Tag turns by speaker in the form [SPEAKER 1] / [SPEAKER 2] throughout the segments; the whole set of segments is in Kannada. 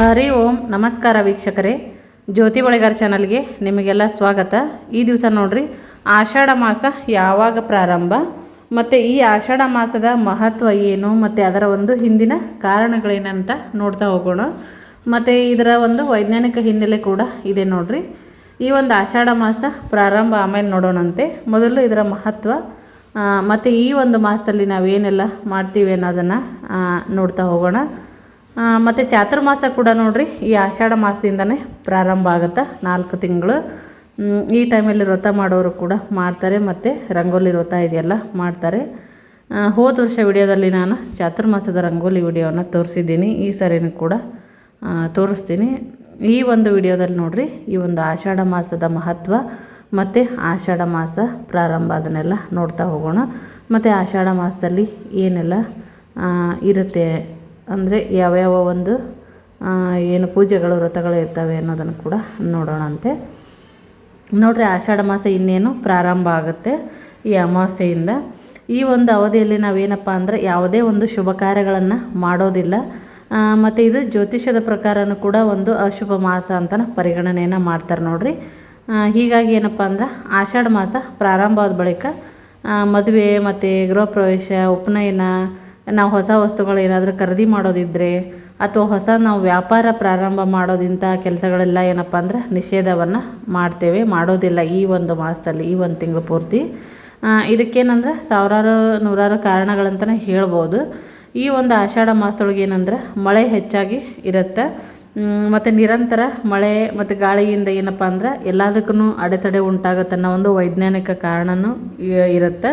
[SPEAKER 1] ಹರಿ ಓಂ, ನಮಸ್ಕಾರ ವೀಕ್ಷಕರೇ. ಜ್ಯೋತಿ ಬಳೆಗಾರ ಚಾನಲ್ಗೆ ನಿಮಗೆಲ್ಲ ಸ್ವಾಗತ. ಈ ದಿವಸ ನೋಡ್ರಿ, ಆಷಾಢ ಮಾಸ ಯಾವಾಗ ಪ್ರಾರಂಭ, ಮತ್ತು ಈ ಆಷಾಢ ಮಾಸದ ಮಹತ್ವ ಏನು, ಮತ್ತು ಅದರ ಒಂದು ಹಿಂದಿನ ಕಾರಣಗಳೇನಂತ ನೋಡ್ತಾ ಹೋಗೋಣ. ಮತ್ತು ಇದರ ಒಂದು ವೈಜ್ಞಾನಿಕ ಹಿನ್ನೆಲೆ ಕೂಡ ಇದೆ ನೋಡ್ರಿ. ಈ ಒಂದು ಆಷಾಢ ಮಾಸ ಪ್ರಾರಂಭ ಆಮೇಲೆ ನೋಡೋಣಂತೆ. ಮೊದಲು ಇದರ ಮಹತ್ವ ಮತ್ತು ಈ ಒಂದು ಮಾಸದಲ್ಲಿ ನಾವೇನೆಲ್ಲ ಮಾಡ್ತೀವಿ ಅನ್ನೋದನ್ನು ನೋಡ್ತಾ ಹೋಗೋಣ. ಮತ್ತು ಚಾತುರ್ಮಾಸ ಕೂಡ ನೋಡಿರಿ, ಈ ಆಷಾಢ ಮಾಸದಿಂದನೇ ಪ್ರಾರಂಭ ಆಗುತ್ತೆ, ನಾಲ್ಕು ತಿಂಗಳು. ಈ ಟೈಮಲ್ಲಿ ವ್ರತ ಮಾಡೋರು ಕೂಡ ಮಾಡ್ತಾರೆ, ಮತ್ತು ರಂಗೋಲಿ ವ್ರತ ಇದೆಯಲ್ಲ ಮಾಡ್ತಾರೆ. ಹೋದ ವರ್ಷ ವಿಡಿಯೋದಲ್ಲಿ ನಾನು ಚಾತುರ್ಮಾಸದ ರಂಗೋಲಿ ವಿಡಿಯೋನ ತೋರಿಸಿದ್ದೀನಿ, ಈ ಸರಿನೂ ಕೂಡ ತೋರಿಸ್ತೀನಿ. ಈ ಒಂದು ವಿಡಿಯೋದಲ್ಲಿ ನೋಡಿರಿ, ಈ ಒಂದು ಆಷಾಢ ಮಾಸದ ಮಹತ್ವ, ಮತ್ತು ಆಷಾಢ ಮಾಸ ಪ್ರಾರಂಭ, ಅದನ್ನೆಲ್ಲ ನೋಡ್ತಾ ಹೋಗೋಣ. ಮತ್ತು ಆಷಾಢ ಮಾಸದಲ್ಲಿ ಏನೆಲ್ಲ ಇರುತ್ತೆ ಅಂದರೆ ಯಾವ್ಯಾವ ಒಂದು ಏನು ಪೂಜೆಗಳು, ವ್ರತಗಳು ಇರ್ತವೆ ಅನ್ನೋದನ್ನು ಕೂಡ ನೋಡೋಣಂತೆ ನೋಡ್ರಿ, ಆಷಾಢ ಮಾಸ ಇನ್ನೇನು ಪ್ರಾರಂಭ ಆಗುತ್ತೆ ಈ ಅಮಾವಾಸ್ಯೆಯಿಂದ. ಈ ಒಂದು ಅವಧಿಯಲ್ಲಿ ನಾವೇನಪ್ಪ ಅಂದರೆ ಯಾವುದೇ ಒಂದು ಶುಭ ಕಾರ್ಯಗಳನ್ನು ಮಾಡೋದಿಲ್ಲ. ಮತ್ತು ಇದು ಜ್ಯೋತಿಷ್ಯದ ಪ್ರಕಾರನೂ ಕೂಡ ಒಂದು ಅಶುಭ ಮಾಸ ಅಂತ ಪರಿಗಣನೆಯನ್ನು ಮಾಡ್ತಾರೆ ನೋಡ್ರಿ. ಹೀಗಾಗಿ ಏನಪ್ಪ ಅಂದ್ರೆ ಆಷಾಢ ಮಾಸ ಪ್ರಾರಂಭ ಆದ ಬಳಿಕ ಮದುವೆ ಮತ್ತು ಗೃಹ ಪ್ರವೇಶ, ಉಪನಯನ ನಾವು ಹೊಸ ವಸ್ತುಗಳು ಏನಾದರೂ ಖರೀದಿ ಮಾಡೋದಿದ್ದರೆ ಅಥವಾ ಹೊಸ ನಾವು ವ್ಯಾಪಾರ ಪ್ರಾರಂಭ ಮಾಡೋದಿಂಥ ಕೆಲಸಗಳೆಲ್ಲ ಏನಪ್ಪ ಅಂದರೆ ನಿಷೇಧವನ್ನು ಮಾಡ್ತೇವೆ, ಮಾಡೋದಿಲ್ಲ ಈ ಒಂದು ಮಾಸದಲ್ಲಿ, ಈ ಒಂದು ತಿಂಗಳು ಪೂರ್ತಿ. ಇದಕ್ಕೇನಂದ್ರೆ ಸಾವಿರಾರು, ನೂರಾರು ಕಾರಣಗಳಂತಲೇ ಹೇಳ್ಬೋದು. ಈ ಒಂದು ಆಷಾಢ ಮಾಸದೊಳಗೆ ಏನಂದ್ರೆ ಮಳೆ ಹೆಚ್ಚಾಗಿ ಇರುತ್ತೆ. ಮತ್ತು ನಿರಂತರ ಮಳೆ ಮತ್ತು ಗಾಳಿಯಿಂದ ಏನಪ್ಪ ಅಂದ್ರೆ ಎಲ್ಲದಕ್ಕೂ ಅಡೆತಡೆ ಉಂಟಾಗುತ್ತೆ ಅನ್ನೋ ಒಂದು ವೈಜ್ಞಾನಿಕ ಕಾರಣವೂ ಇರುತ್ತೆ.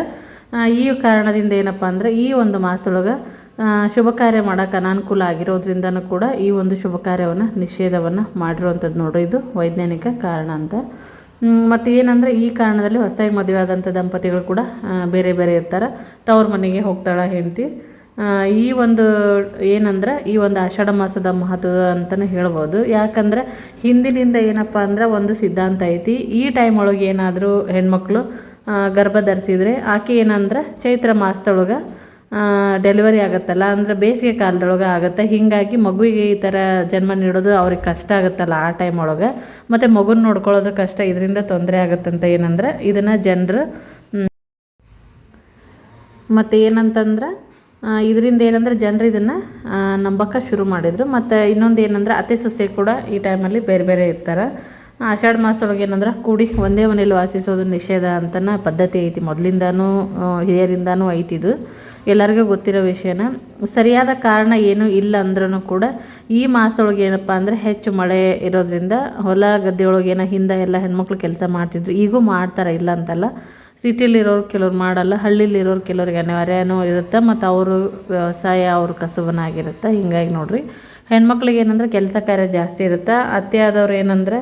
[SPEAKER 1] ಈ ಕಾರಣದಿಂದ ಏನಪ್ಪ ಅಂದರೆ ಈ ಒಂದು ಮಾಸದೊಳಗೆ ಶುಭ ಕಾರ್ಯ ಮಾಡೋಕೆ ಅನಾನುಕೂಲ ಆಗಿರೋದ್ರಿಂದನೂ ಕೂಡ ಈ ಒಂದು ಶುಭ ಕಾರ್ಯವನ್ನು ನಿಷೇಧವನ್ನು ಮಾಡಿರುವಂಥದ್ದು ನೋಡ್ರಿ. ಇದು ವೈಜ್ಞಾನಿಕ ಕಾರಣ ಅಂತ. ಮತ್ತು ಏನಂದರೆ ಈ ಕಾರಣದಲ್ಲಿ ಹೊಸದಾಗಿ ಮದುವೆ ಆದಂಥ ದಂಪತಿಗಳು ಕೂಡ ಬೇರೆ ಬೇರೆ ಇರ್ತಾರೆ. ತವ್ರ ಮನೆಗೆ ಹೋಗ್ತಾಳೆ ಹೆಂಡತಿ. ಈ ಒಂದು ಏನಂದ್ರೆ ಈ ಒಂದು ಆಷಾಢ ಮಾಸದ ಮಹತ್ವ ಅಂತಲೇ ಹೇಳ್ಬೋದು. ಯಾಕಂದ್ರೆ ಹಿಂದಿನಿಂದ ಏನಪ್ಪ ಅಂದ್ರೆ ಒಂದು ಸಿದ್ಧಾಂತ ಐತಿ. ಈ ಟೈಮ್ ಒಳಗೆ ಏನಾದರೂ ಹೆಣ್ಮಕ್ಳು ಗರ್ಭ ಧರಿಸಿದ್ರೆ ಆಕೆ ಏನಂದ್ರೆ ಚೈತ್ರ ಮಾಸದೊಳಗೆ ಡೆಲಿವರಿ ಆಗುತ್ತಲ್ಲ, ಅಂದ್ರೆ ಬೇಸಿಗೆ ಕಾಲದೊಳಗೆ ಆಗುತ್ತೆ. ಹೀಗಾಗಿ ಮಗುವಿಗೆ ಈ ಥರ ಜನ್ಮ ನೀಡೋದು ಅವ್ರಿಗೆ ಕಷ್ಟ ಆಗುತ್ತಲ್ಲ ಆ ಟೈಮ್ ಒಳಗೆ. ಮತ್ತು ಮಗುನ ನೋಡ್ಕೊಳ್ಳೋದು ಕಷ್ಟ, ಇದರಿಂದ ತೊಂದರೆ ಆಗುತ್ತಂತ ಏನಂದ್ರೆ ಇದನ್ನು ಜನರು ಮತ್ತು ಏನಂತಂದ್ರೆ ಇದರಿಂದ ಏನಂದ್ರೆ ಜನರು ಇದನ್ನು ನಂಬಕ್ಕೆ ಶುರು ಮಾಡಿದರು. ಮತ್ತು ಇನ್ನೊಂದು ಏನಂದ್ರೆ ಅತ್ತೆ ಸೊಸೆ ಕೂಡ ಈ ಟೈಮಲ್ಲಿ ಬೇರೆ ಬೇರೆ ಇರ್ತಾರೆ. ಆಷಾಢ ಮಾಸದೊಳಗೆ ಏನಂದ್ರೆ ಕೂಡಿ ಒಂದೇ ಮನೇಲಿ ವಾಸಿಸೋದು ನಿಷೇಧ ಅಂತನ ಪದ್ಧತಿ ಐತಿ. ಮೊದಲಿಂದನೂ ಹಿರಿಯರಿಂದನೂ ಐತಿದು ಎಲ್ಲರಿಗೂ ಗೊತ್ತಿರೋ ವಿಷಯನ. ಸರಿಯಾದ ಕಾರಣ ಏನೂ ಇಲ್ಲ ಅಂದ್ರೂ ಕೂಡ ಈ ಮಾಸದೊಳಗೆ ಏನಪ್ಪ ಅಂದರೆ ಹೆಚ್ಚು ಮಳೆ ಇರೋದ್ರಿಂದ ಹೊಲ ಗದ್ದೆಯೊಳಗೆ ಏನೋ ಹಿಂದೆ ಎಲ್ಲ ಹೆಣ್ಮಕ್ಳು ಕೆಲಸ ಮಾಡ್ತಿದ್ರು. ಈಗೂ ಮಾಡ್ತಾರೆ, ಇಲ್ಲ ಅಂತಲ್ಲ. ಸಿಟಿಲಿರೋರು ಕೆಲವ್ರು ಮಾಡಲ್ಲ, ಹಳ್ಳಿಲಿರೋರು ಕೆಲವ್ರಿಗೆ ಅನಿವಾರ್ಯನೂ ಇರುತ್ತೆ ಮತ್ತು ಅವರು ವ್ಯವಸಾಯ, ಅವ್ರ ಕಸುಬನಾಗಿರುತ್ತೆ ಹೀಗಾಗಿ ನೋಡಿರಿ. ಹೆಣ್ಮಕ್ಳಿಗೆ ಏನಂದ್ರೆ ಕೆಲಸ ಕಾರ್ಯ ಜಾಸ್ತಿ ಇರುತ್ತೆ. ಅತ್ತೆ ಆದವ್ರು ಏನಂದ್ರೆ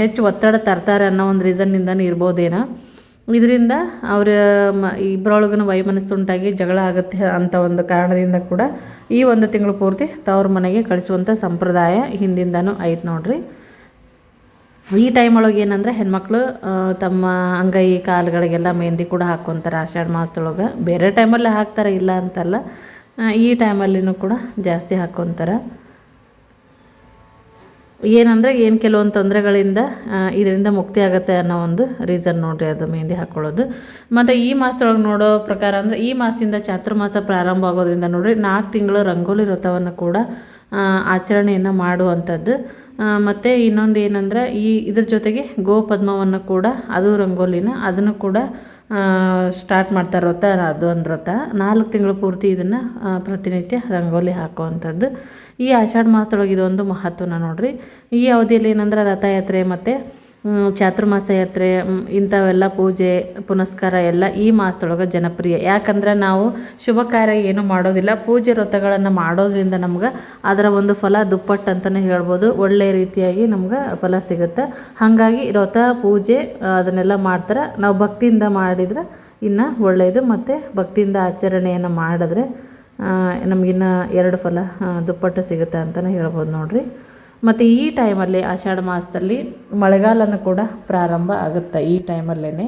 [SPEAKER 1] ಹೆಚ್ಚು ಒತ್ತಡ ತರ್ತಾರೆ ಅನ್ನೋ ಒಂದು ರೀಸನ್ನಿಂದನೂ ಇರ್ಬೋದೇನೋ. ಇದರಿಂದ ಅವರ, ಮ ಇಬ್ಬರೊಳಗೂ ವೈಮನಸ್ಸುಂಟಾಗಿ ಜಗಳ ಆಗುತ್ತೆ ಅಂತ ಒಂದು ಕಾರಣದಿಂದ ಕೂಡ ಈ ಒಂದು ತಿಂಗಳು ಪೂರ್ತಿ ತವ್ರ ಮನೆಗೆ ಕಳಿಸುವಂಥ ಸಂಪ್ರದಾಯ ಹಿಂದಿಂದನೂ ಐತೆ ನೋಡ್ರಿ. ಈ ಟೈಮ್ ಒಳಗೆ ಏನಂದ್ರೆ ಹೆಣ್ಮಕ್ಳು ತಮ್ಮ ಅಂಗೈ ಕಾಲುಗಳಿಗೆಲ್ಲ ಮೆಹಂದಿ ಕೂಡ ಹಾಕ್ಕೊತಾರೆ ಆಷಾಢ ಮಾಸದೊಳಗೆ. ಬೇರೆ ಟೈಮಲ್ಲಿ ಹಾಕ್ತಾರೆ ಇಲ್ಲ ಅಂತಲ್ಲ ಈ ಟೈಮಲ್ಲಿನೂ ಕೂಡ ಜಾಸ್ತಿ ಹಾಕ್ಕೊತಾರೆ. ಏನಂದರೆ ಏನು ಕೆಲವೊಂದು ತೊಂದರೆಗಳಿಂದ ಇದರಿಂದ ಮುಕ್ತಿ ಆಗುತ್ತೆ ಅನ್ನೋ ಒಂದು ರೀಸನ್ ನೋಡಿರಿ ಅದು ಮೆಹಂದಿ ಹಾಕ್ಕೊಳ್ಳೋದು ಮತ್ತು ಈ ಮಾಸದೊಳಗೆ ನೋಡೋ ಪ್ರಕಾರ ಅಂದರೆ ಈ ಮಾಸದಿಂದ ಚಾತುರ್ಮಾಸ ಪ್ರಾರಂಭ ಆಗೋದ್ರಿಂದ ನೋಡಿರಿ ನಾಲ್ಕು ತಿಂಗಳು ರಂಗೋಲಿ ವ್ರತವನ್ನು ಕೂಡ ಆಚರಣೆಯನ್ನು ಮಾಡುವಂಥದ್ದು. ಮತ್ತು ಇನ್ನೊಂದು ಏನಂದ್ರೆ ಈ ಇದ್ರ ಜೊತೆಗೆ ಗೋಪದ್ಮವನ್ನು ಕೂಡ, ಅದು ರಂಗೋಲಿನ ಅದನ್ನು ಕೂಡ ಸ್ಟಾರ್ಟ್ ಮಾಡ್ತಾರೆ ವ್ರತ ಅದು ಒಂದು ವ್ರತ. ನಾಲ್ಕು ತಿಂಗಳು ಪೂರ್ತಿ ಇದನ್ನು ಪ್ರತಿನಿತ್ಯ ರಂಗೋಲಿ ಹಾಕುವಂಥದ್ದು. ಈ ಆಷಾಢ ಮಾಸದೊಳಗೆ ಇದೊಂದು ಮಹತ್ವನ ನೋಡ್ರಿ. ಈ ಅವಧಿಯಲ್ಲಿ ಏನಂದ್ರೆ ರಥಯಾತ್ರೆ ಮತ್ತು ಚಾತುರ್ಮಾಸ ಯಾತ್ರೆ ಇಂಥವೆಲ್ಲ ಪೂಜೆ, ಪುನಸ್ಕಾರ ಎಲ್ಲ ಈ ಮಾಸದೊಳಗೆ ಜನಪ್ರಿಯ. ಯಾಕಂದ್ರೆ ನಾವು ಶುಭ ಕಾರ್ಯ ಏನು ಮಾಡೋದಿಲ್ಲ. ಪೂಜೆ ವ್ರತಗಳನ್ನು ಮಾಡೋದ್ರಿಂದ ನಮ್ಗೆ ಅದರ ಒಂದು ಫಲ ದುಪ್ಪಟ್ಟು ಅಂತಲೇ ಹೇಳ್ಬೋದು. ಒಳ್ಳೆಯ ರೀತಿಯಾಗಿ ನಮ್ಗೆ ಫಲ ಸಿಗುತ್ತೆ. ಹಾಗಾಗಿ ವ್ರತ, ಪೂಜೆ ಅದನ್ನೆಲ್ಲ ಮಾಡ್ತಾರೆ. ನಾವು ಭಕ್ತಿಯಿಂದ ಮಾಡಿದ್ರೆ ಇನ್ನು ಒಳ್ಳೆಯದು ಮತ್ತು ಭಕ್ತಿಯಿಂದ ಆಚರಣೆಯನ್ನು ಮಾಡಿದ್ರೆ ನಮಗಿನ್ನ ಎರಡು ಫಲ ದುಪ್ಪಟ್ಟು ಸಿಗುತ್ತೆ ಅಂತಲೇ ಹೇಳ್ಬೋದು ನೋಡಿರಿ. ಮತ್ತು ಈ ಟೈಮಲ್ಲಿ ಆಷಾಢ ಮಾಸದಲ್ಲಿ ಮಳೆಗಾಲನೂ ಕೂಡ ಪ್ರಾರಂಭ ಆಗುತ್ತೆ ಈ ಟೈಮಲ್ಲೇ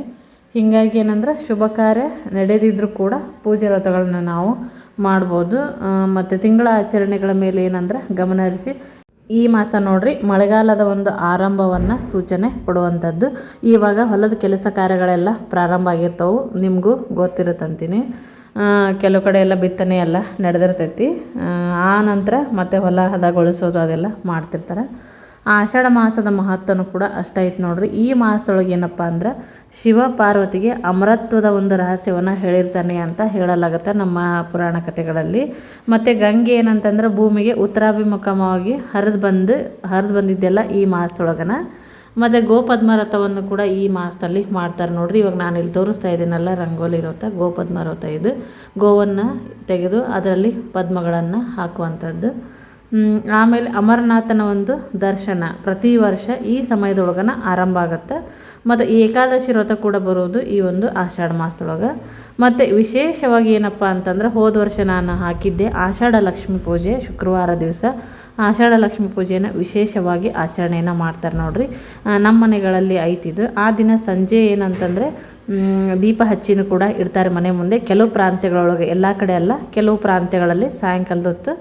[SPEAKER 1] ಹೀಗಾಗಿ ಏನಂದ್ರೆ ಶುಭ ಕಾರ್ಯ ನಡೆದಿದ್ದರೂ ಕೂಡ ಪೂಜೆ ವ್ರತಗಳನ್ನ ನಾವು ಮಾಡ್ಬೋದು. ಮತ್ತು ತಿಂಗಳ ಆಚರಣೆಗಳ ಮೇಲೆ ಏನಂದ್ರೆ ಗಮನ ಹರಿಸಿ ಈ ಮಾಸ ನೋಡ್ರಿ ಮಳೆಗಾಲದ ಒಂದು ಆರಂಭವನ್ನು ಸೂಚನೆ ಕೊಡುವಂಥದ್ದು. ಇವಾಗ ಹೊಲದ ಕೆಲಸ ಕಾರ್ಯಗಳೆಲ್ಲ ಪ್ರಾರಂಭ ಆಗಿರ್ತವೆ. ನಿಮಗೂ ಗೊತ್ತಿರುತ್ತಂತೀನಿ. ಕೆಲವು ಕಡೆ ಎಲ್ಲ ಬಿತ್ತನೆ ಎಲ್ಲ ನಡೆದಿರ್ತೈತಿ. ಆ ನಂತರ ಮತ್ತೆ ಹೊಲ ಹದಗೊಳಿಸೋದು ಅದೆಲ್ಲ ಮಾಡ್ತಿರ್ತಾರೆ. ಆಷಾಢ ಮಾಸದ ಮಹತ್ವನೂ ಕೂಡ ಅಷ್ಟೈತೆ ನೋಡ್ರಿ. ಈ ಮಾಸದೊಳಗೆ ಏನಪ್ಪ ಅಂದ್ರೆ ಶಿವ ಪಾರ್ವತಿಗೆ ಅಮರತ್ವದ ಒಂದು ರಹಸ್ಯವನ್ನು ಹೇಳಿರ್ತಾನೆ ಅಂತ ಹೇಳಲಾಗುತ್ತೆ ನಮ್ಮ ಪುರಾಣ ಕಥೆಗಳಲ್ಲಿ. ಮತ್ತು ಗಂಗೆ ಏನಂತಂದ್ರೆ ಭೂಮಿಗೆ ಉತ್ತರಾಭಿಮುಖವಾಗಿ ಹರಿದು ಬಂದು, ಹರಿದು ಬಂದಿದ್ದೆಲ್ಲ ಈ ಮಾಸದೊಳಗನ. ಮತ್ತು ಗೋಪದ್ಮ ರಥವನ್ನು ಕೂಡ ಈ ಮಾಸದಲ್ಲಿ ಮಾಡ್ತಾರೆ ನೋಡಿರಿ. ಇವಾಗ ನಾನು ಇಲ್ಲಿ ತೋರಿಸ್ತಾ ಇದ್ದೀನಲ್ಲ, ರಂಗೋಲಿ ರಥ ಗೋಪದ್ಮ ರಥ ಇದು. ಗೋವನ್ನು ತೆಗೆದು ಅದರಲ್ಲಿ ಪದ್ಮಗಳನ್ನು ಹಾಕುವಂಥದ್ದು. ಆಮೇಲೆ ಅಮರನಾಥನ ಒಂದು ದರ್ಶನ ಪ್ರತಿ ವರ್ಷ ಈ ಸಮಯದೊಳಗನ ಆರಂಭ ಆಗುತ್ತೆ. ಮತ್ತು ಏಕಾದಶಿ ವ್ರತ ಕೂಡ ಬರುವುದು ಈ ಒಂದು ಆಷಾಢ ಮಾಸದೊಳಗೆ. ಮತ್ತು ವಿಶೇಷವಾಗಿ ಏನಪ್ಪ ಅಂತಂದ್ರೆ ಹೋದ ವರ್ಷ ನಾನು ಹಾಕಿದ್ದೆ ಆಷಾಢ ಲಕ್ಷ್ಮಿ ಪೂಜೆ ಶುಕ್ರವಾರ ದಿವಸ. ಆಷಾಢ ಲಕ್ಷ್ಮಿ ಪೂಜೆಯನ್ನು ವಿಶೇಷವಾಗಿ ಆಚರಣೆಯನ್ನು ಮಾಡ್ತಾರೆ ನೋಡ್ರಿ. ನಮ್ಮ ಮನೆಗಳಲ್ಲಿ ಐತಿದು ಆ ದಿನ ಸಂಜೆ ಏನಂತಂದರೆ ದೀಪ ಹಚ್ಚಿನೂ ಕೂಡ ಇಡ್ತಾರೆ ಮನೆ ಮುಂದೆ. ಕೆಲವು ಪ್ರಾಂತ್ಯಗಳೊಳಗೆ, ಎಲ್ಲ ಕಡೆ ಅಲ್ಲ, ಕೆಲವು ಪ್ರಾಂತ್ಯಗಳಲ್ಲಿ ಸಾಯಂಕಾಲದ ಹೊತ್ತು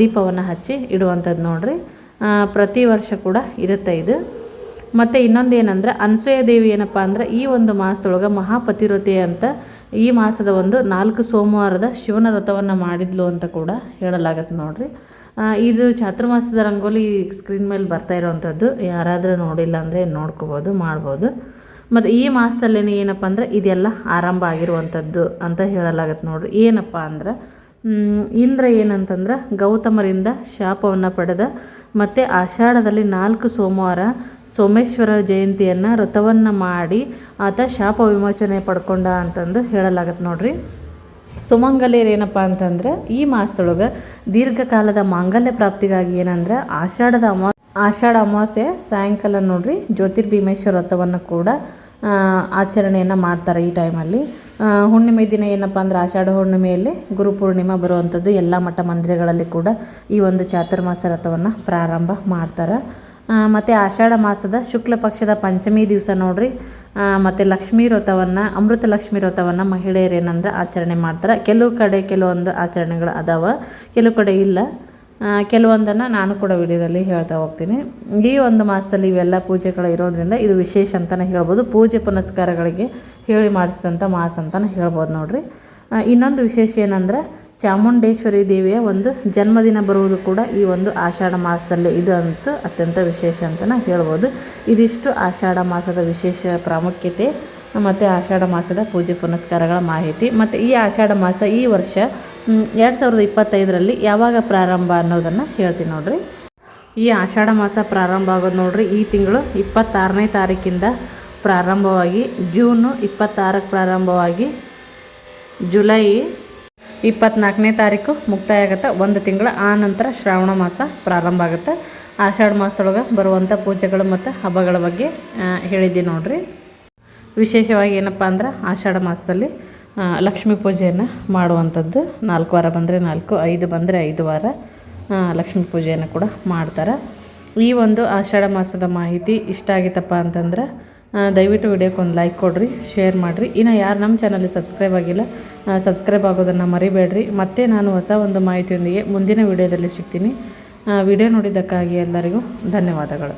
[SPEAKER 1] ದೀಪವನ್ನು ಹಚ್ಚಿ ಇಡುವಂಥದ್ದು ನೋಡ್ರಿ. ಪ್ರತಿ ವರ್ಷ ಕೂಡ ಇರುತ್ತೆ ಇದು. ಮತ್ತು ಇನ್ನೊಂದು ಏನಂದ್ರೆ ಅನಸೂಯ ದೇವಿ ಏನಪ್ಪ ಅಂದ್ರೆ, ಈ ಒಂದು ಮಾಸದೊಳಗೆ ಮಹಾಪತಿವ್ರತೆ ಅಂತ ಈ ಮಾಸದ ಒಂದು ನಾಲ್ಕು ಸೋಮವಾರದ ಶಿವನ ವ್ರತವನ್ನು ಮಾಡಿದ್ಲು ಅಂತ ಕೂಡ ಹೇಳಲಾಗತ್ತೆ ನೋಡ್ರಿ. ಇದು ಚಾತುರ್ಮಾಸದ ರಂಗೋಲಿ ಸ್ಕ್ರೀನ್ ಮೇಲೆ ಬರ್ತಾ ಇರೋವಂಥದ್ದು ಯಾರಾದರೂ ನೋಡಿಲ್ಲ ಅಂದರೆ ನೋಡ್ಕೋಬೋದು, ಮಾಡ್ಬೋದು. ಮತ್ತು ಈ ಮಾಸದಲ್ಲೇ ಏನಪ್ಪ ಅಂದರೆ ಇದೆಲ್ಲ ಆರಂಭ ಆಗಿರುವಂಥದ್ದು ಅಂತ ಹೇಳಲಾಗತ್ತೆ ನೋಡ್ರಿ. ಏನಪ್ಪ ಅಂದ್ರೆ ಇಂದ್ರ ಏನಂತಂದ್ರೆ ಗೌತಮರಿಂದ ಶಾಪವನ್ನು ಪಡೆದ ಮತ್ತು ಆಷಾಢದಲ್ಲಿ ನಾಲ್ಕು ಸೋಮವಾರ ಸೋಮೇಶ್ವರ ಜಯಂತಿಯನ್ನು ವ್ರತವನ್ನು ಮಾಡಿ ಆತ ಶಾಪ ವಿಮೋಚನೆ ಪಡ್ಕೊಂಡ ಅಂತಂದು ಹೇಳಲಾಗತ್ತೆ ನೋಡ್ರಿ. ಸುಮಂಗಲಿಯರು ಏನಪ್ಪ ಅಂತಂದ್ರೆ, ಈ ಮಾಸದೊಳಗೆ ದೀರ್ಘಕಾಲದ ಮಾಂಗಲ್ಯ ಪ್ರಾಪ್ತಿಗಾಗಿ ಏನಂದ್ರೆ, ಆಷಾಢದ ಅಮಾ, ಆಷಾಢ ಅಮಾವಾಸ್ಯೆ, ಸಾಯಂಕಾಲ ನೋಡ್ರಿ, ಜ್ಯೋತಿರ್ಭೀಮೇಶ್ವರ ವ್ರತವನ್ನು ಕೂಡ ಆಚರಣೆಯನ್ನು ಮಾಡ್ತಾರೆ ಈ ಟೈಮಲ್ಲಿ. ಹುಣ್ಣಿಮೆ ದಿನ ಏನಪ್ಪ ಅಂದ್ರೆ, ಆಷಾಢ ಹುಣ್ಣಿಮೆಯಲ್ಲಿ ಗುರುಪೂರ್ಣಿಮೆ ಬರುವಂಥದ್ದು ಎಲ್ಲ ಮಠ ಮಂದಿರಗಳಲ್ಲಿ ಕೂಡ ಈ ಒಂದು ಚಾತುರ್ಮಾಸ ವ್ರತವನ್ನು ಪ್ರಾರಂಭ ಮಾಡ್ತಾರೆ. ಮತ್ತು ಆಷಾಢ ಮಾಸದ ಶುಕ್ಲ ಪಕ್ಷದ ಪಂಚಮಿ ದಿವಸ ನೋಡ್ರಿ ಮತ್ತು ಲಕ್ಷ್ಮೀ ವ್ರತವನ್ನು, ಅಮೃತ ಲಕ್ಷ್ಮೀ ವ್ರತವನ್ನು ಮಹಿಳೆಯರು ಏನಂದ್ರೆ ಆಚರಣೆ ಮಾಡ್ತಾರೆ. ಕೆಲವು ಕಡೆ ಕೆಲವೊಂದು ಆಚರಣೆಗಳು ಅದಾವ, ಕೆಲವು ಕಡೆ ಇಲ್ಲ. ಕೆಲವೊಂದನ್ನು ನಾನು ಕೂಡ ವಿಡಿಯೋದಲ್ಲಿ ಹೇಳ್ತಾ ಹೋಗ್ತೀನಿ. ಈ ಒಂದು ಮಾಸದಲ್ಲಿ ಇವೆಲ್ಲ ಪೂಜೆಗಳು ಇರೋದ್ರಿಂದ ಇದು ವಿಶೇಷ ಅಂತಲೇ ಹೇಳ್ಬೋದು. ಪೂಜೆ ಪುನಸ್ಕಾರಗಳಿಗೆ ಹೇಳಿ ಮಾಡಿಸಿದಂಥ ಮಾಸ ಅಂತಲೇ ಹೇಳ್ಬೋದು ನೋಡಿರಿ. ಇನ್ನೊಂದು ವಿಶೇಷ ಏನಂದ್ರೆ ಚಾಮುಂಡೇಶ್ವರಿ ದೇವಿಯ ಒಂದು ಜನ್ಮದಿನ ಬರುವುದು ಕೂಡ ಈ ಒಂದು ಆಷಾಢ ಮಾಸದಲ್ಲಿ. ಇದು ಅಂತೂ ಅತ್ಯಂತ ವಿಶೇಷ ಅಂತಲೇ ಹೇಳ್ಬೋದು. ಇದಿಷ್ಟು ಆಷಾಢ ಮಾಸದ ವಿಶೇಷ ಪ್ರಾಮುಖ್ಯತೆ, ಮತ್ತು ಆಷಾಢ ಮಾಸದ ಪೂಜೆ ಪುನಸ್ಕಾರಗಳ ಮಾಹಿತಿ, ಮತ್ತು ಈ ಆಷಾಢ ಮಾಸ ಈ ವರ್ಷ ಎರಡು ಸಾವಿರದ ಇಪ್ಪತ್ತೈದರಲ್ಲಿ ಯಾವಾಗ ಪ್ರಾರಂಭ ಅನ್ನೋದನ್ನು ಹೇಳ್ತೀನಿ ನೋಡಿರಿ. ಈ ಆಷಾಢ ಮಾಸ ಪ್ರಾರಂಭ ಆಗೋದು ನೋಡಿರಿ, ಈ ತಿಂಗಳು ಇಪ್ಪತ್ತಾರನೇ ತಾರೀಕಿಂದ ಪ್ರಾರಂಭವಾಗಿ, ಜೂನು ಇಪ್ಪತ್ತಾರಕ್ಕೆ ಪ್ರಾರಂಭವಾಗಿ, ಜುಲೈ ಇಪ್ಪತ್ನಾಲ್ಕನೇ ತಾರೀಕು ಮುಕ್ತಾಯ ಆಗುತ್ತೆ ಒಂದು ತಿಂಗಳ ಆ ನಂತರ ಶ್ರಾವಣ ಮಾಸ ಪ್ರಾರಂಭ ಆಗುತ್ತೆ. ಆಷಾಢ ಮಾಸದೊಳಗೆ ಬರುವಂಥ ಪೂಜೆಗಳು ಮತ್ತು ಹಬ್ಬಗಳ ಬಗ್ಗೆ ಹೇಳಿದ್ದೀನಿ ನೋಡಿರಿ. ವಿಶೇಷವಾಗಿ ಏನಪ್ಪ ಅಂದ್ರೆ ಆಷಾಢ ಮಾಸದಲ್ಲಿ ಲಕ್ಷ್ಮೀ ಪೂಜೆಯನ್ನು ಮಾಡುವಂಥದ್ದು. ನಾಲ್ಕು ವಾರ ಬಂದರೆ ನಾಲ್ಕು, ಐದು ಬಂದರೆ ಐದು ವಾರ ಲಕ್ಷ್ಮೀ ಪೂಜೆಯನ್ನು ಕೂಡ ಮಾಡ್ತಾರೆ. ಈ ಒಂದು ಆಷಾಢ ಮಾಸದ ಮಾಹಿತಿ ಇಷ್ಟ ಆಗಿತ್ತಪ್ಪ ಅಂತಂದ್ರೆ ದಯವಿಟ್ಟು ವಿಡಿಯೋಕ್ಕೆ ಒಂದು ಲೈಕ್ ಕೊಡಿರಿ, ಶೇರ್ ಮಾಡಿರಿ. ಇನ್ನು ಯಾರು ನಮ್ಮ ಚಾನಲ್ಗೆ ಸಬ್ಸ್ಕ್ರೈಬ್ ಆಗಿಲ್ಲ ಸಬ್ಸ್ಕ್ರೈಬ್ ಆಗೋದನ್ನು ಮರಿಬೇಡ್ರಿ. ಮತ್ತೆ ನಾನು ಹೊಸ ಒಂದು ಮಾಹಿತಿಯೊಂದಿಗೆ ಮುಂದಿನ ವಿಡಿಯೋದಲ್ಲಿ ಸಿಗ್ತೀನಿ. ವಿಡಿಯೋ ನೋಡಿದ್ದಕ್ಕಾಗಿ ಎಲ್ಲರಿಗೂ ಧನ್ಯವಾದಗಳು.